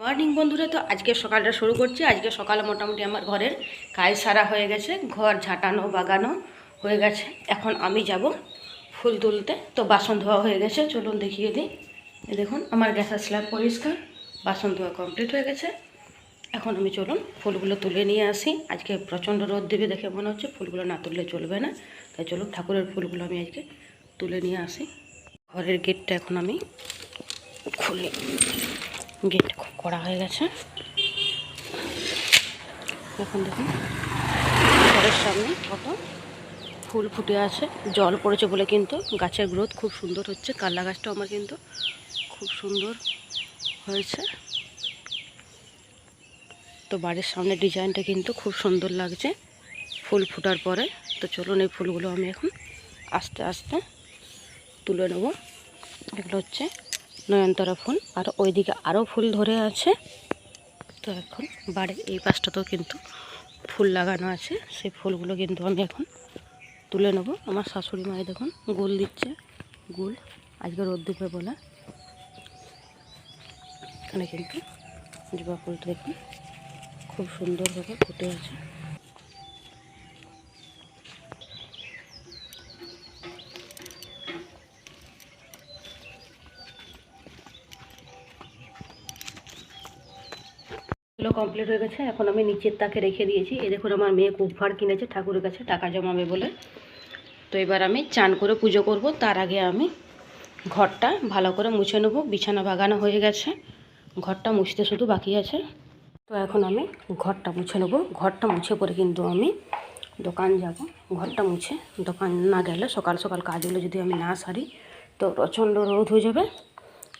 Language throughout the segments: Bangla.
মর্নিং বন্ধুরা, তো আজকে সকালটা শুরু করছি। আজকে সকালে মোটামুটি আমার ঘরের কাজ সারা হয়ে গেছে, ঘর ঝাঁটানো বাগানো হয়ে গেছে। এখন আমি যাব ফুল তুলতে। তো বাসন ধোয়া হয়ে গেছে, চলুন দেখিয়ে দিই। দেখুন, আমার গ্যাসের স্ল্যাব পরিষ্কার, বাসন ধোয়া কমপ্লিট হয়ে গেছে। এখন আমি চলুন ফুলগুলো তুলে নিয়ে আসি। আজকে প্রচণ্ড রোদ দেবে দেখে মনে হচ্ছে, ফুলগুলো না তুললে চলবে না। তাই চলুন ঠাকুরের ফুলগুলো আমি আজকে তুলে নিয়ে আসি। ঘরের গেটটা এখন আমি খুলি গেট করা হয়ে গেছে। এখন দেখুন, ঘরের সামনে কত ফুল ফুটে আছে। জল পড়েছে বলে কিন্তু গাছের গ্রোথ খুব সুন্দর হচ্ছে। কাল্লা গাছটাও আমার কিন্তু খুব সুন্দর হয়েছে। তো বাড়ির সামনে ডিজাইনটা কিন্তু খুব সুন্দর লাগছে ফুল ফুটার পরে। তো চলুন এই ফুলগুলো আমি এখন আস্তে আস্তে তুলে নেব। এগুলো হচ্ছে নয়নতারা ফুল। আর ওইদিকে আরও ফুল ধরে আছে। তো এখন বাড়ির এই পাশটাতেও কিন্তু ফুল লাগানো আছে। সেই ফুলগুলো কিন্তু আমি এখন তুলে নেব। আমার শাশুড়ি মায়ে দেখুন গুল দিচ্ছে। গুল। আজকে রোদ দিবে বলে। এখানে কিন্তু জবা ফুলটা দেখুন। খুব সুন্দরভাবে ফুটে আছে। এগুলো কমপ্লিট হয়ে গেছে। এখন আমি নিচের তাকে রেখে দিয়েছি। এই দেখুন, আমার মেয়ে কুপভার কিনেছে, ঠাকুরের কাছে টাকা জমাবে বলে। তো এবার আমি চান করে পুজো করব। তার আগে আমি ঘরটা ভালো করে মুছে নেব। বিছানা বাগানো হয়ে গেছে। ঘরটা মুছতে শুধু বাকি আছে। তো এখন আমি ঘরটা মুছে নেব। ঘরটা মুছে পরে কিন্তু আমি দোকান যাব। ঘরটা মুছে, দোকান না গেলে সকাল সকাল কাজগুলো যদি আমি না সারি, তো প্রচণ্ড রোদ হয়ে যাবে।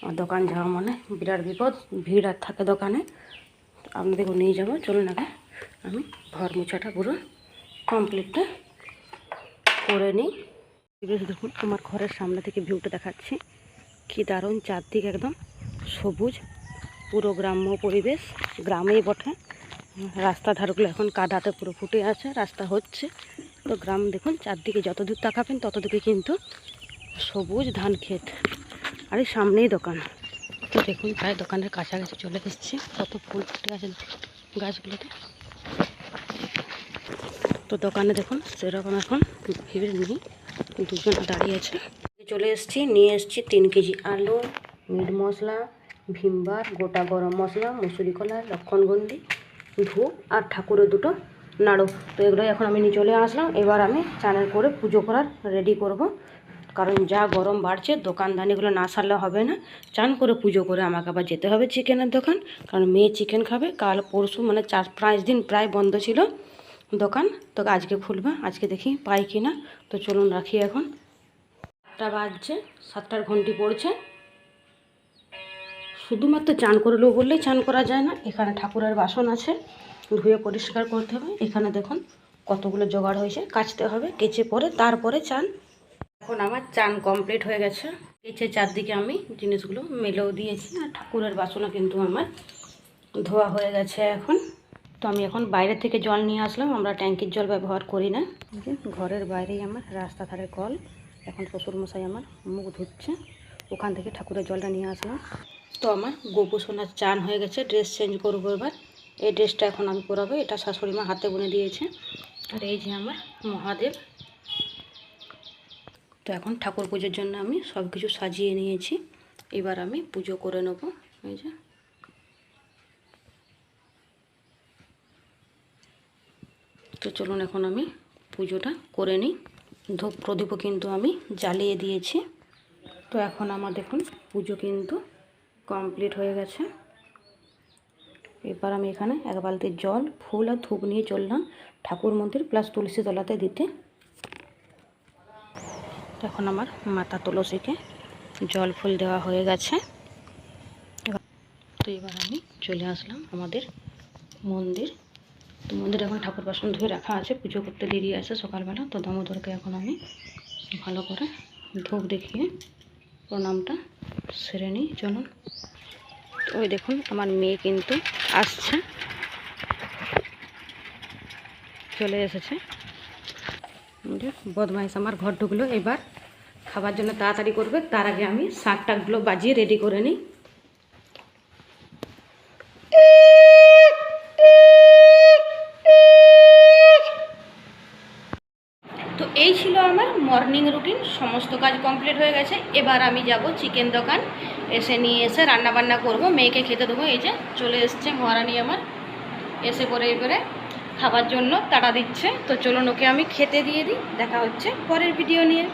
আর দোকান যাওয়া মানে বিরাট বিপদ। ভিড় আর থাকে দোকানে। আপনাদেরকে নিয়ে যাব। চলুন আগে আমি ঘর মোছাটা পুরো কমপ্লিটটা করে নিই। বেশ দেখুন, আমার ঘরের সামনে থেকে ভিউটা দেখাচ্ছি। কী দারুণ চারদিক একদম সবুজ, পুরো গ্রাম্য পরিবেশ, গ্রামেই বটে। রাস্তা ধারগুলো এখন কাদাতে পুরো ফুটে আছে, রাস্তা হচ্ছে। তো গ্রাম দেখুন, চারদিকে যত দূর তাকাবেন তত দিকে কিন্তু সবুজ ধান ক্ষেত। আর এই সামনেই দোকান। দেখুন প্রায় দোকানের কাছাকাছি চলে এসেছি। কত ফুল ফুটে আছে গাছগুলোতে। তো দোকানে দেখুন, সেরকম এখন ভিড় নেই। দুজন দাঁড়িয়ে আছে। চলে এসেছি, নিয়ে এসেছি তিন কেজি আলু, মিট মশলা ভিমবার গোটা গরম মশলা, মুসুরি কলা লক্ষণগন্ধি ধূপ আর ঠাকুরের দুটো নাড়ু। তো এগুলো এখন আমি নিয়ে চলে আসলাম। এবার আমি চানের করে পুজো করার রেডি করব। কারণ যা গরম বাড়ছে দোকানদানিগুলো না সারলে হবে না। চান করে পুজো করে আমাকে আবার যেতে হবে চিকেনের দোকান, কারণ মেয়ে চিকেন খাবে। কাল পরশু মানে চার পাঁচ দিন প্রায় বন্ধ ছিল দোকান, তো আজকে খুলবে, আজকে দেখি পাই কি না তো চলুন রাখি এখন। সাতটা বাজছে, সাতটার ঘন্টি পড়ছে। শুধুমাত্র চান করলেও বললেই চান করা যায় না, এখানে ঠাকুরের বাসন আছে, ধুয়ে পরিষ্কার করতে হবে। এখানে দেখুন কতগুলো জোগাড় হয়েছে, কাচতে হবে, কেচে পরে তারপরে চান। এখন আমার চান কমপ্লিট হয়ে গেছে। কেচে চারদিকে আমি জিনিসগুলো মেলেও দিয়েছি। আর ঠাকুরের বাসনও কিন্তু আমার ধোয়া হয়ে গেছে এখন। তো আমি এখন বাইরে থেকে জল নিয়ে আসলাম। আমরা ট্যাঙ্কির জল ব্যবহার করি না। ঘরের বাইরেই আমার রাস্তা ধারে কল। এখন শ্বশুরমশাই আমার মুখ ধুচ্ছে। ওখান থেকে ঠাকুরের জলটা নিয়ে আসলাম। তো আমার গোপু সোনার চান হয়ে গেছে। ড্রেস চেঞ্জ করব এবার। এই ড্রেসটা এখন আমি পরাবো। এটা শাশুড়ি মা হাতে বুনে দিয়েছে। আর এই যে আমার মহাদেব। তো এখন ঠাকুর পুজোর জন্য আমি সব কিছু সাজিয়ে নিয়েছি। এবার আমি পুজো করে নেব। এই যে। তো চলুন এখন আমি পুজোটা করে নিই। ধূপ প্রদীপও কিন্তু আমি জ্বালিয়ে দিয়েছি। তো এখন আমার দেখুন পুজো কিন্তু কমপ্লিট হয়ে গেছে। এবার আমি এখানে এক বালতির জল, ফুল আর ধূপ নিয়ে চললাম ঠাকুর মন্দির প্লাস তুলসী তলাতে দিতে। এখন আমার মাতা তুলসীকে জল ফুল দেওয়া হয়ে গেছে। তো এবার আমি চলে আসলাম আমাদের মন্দির। তো মন্দির এখন ঠাকুর বাসন ধুয়ে রাখা আছে, পুজো করতে দেরি আছে সকালবেলা। তো দামোদরকে এখন আমি ভালো করে ধূপ দেখিয়ে প্রণামটা সেরে নিই, চলুন। ওই দেখুন, আমার মেয়ে কিন্তু আসছে। চলে এসেছে। বদমাইশ আমার ঘর ঢুকলো, এবার খাবার জন্য তাড়াতাড়ি করবে। তার আগে আমি শাক টাকগুলো বাজিয়ে রেডি করে নিই। তো এই ছিল আমার মর্নিং রুটিন সমস্ত কাজ কমপ্লিট হয়ে গেছে। এবার আমি যাব চিকেন দোকান। এসে নিয়ে এসে রান্না বান্না করব। মেয়েকে খেতে দেবো। এই যে চলে এসছে মহারানি আমার। এসে পরে এবারে খাবার জন্য তাড়া দিচ্ছে। তো চলুন ওকে আমি খেতে দিয়ে দিই। দেখা হচ্ছে পরের ভিডিও নিয়ে।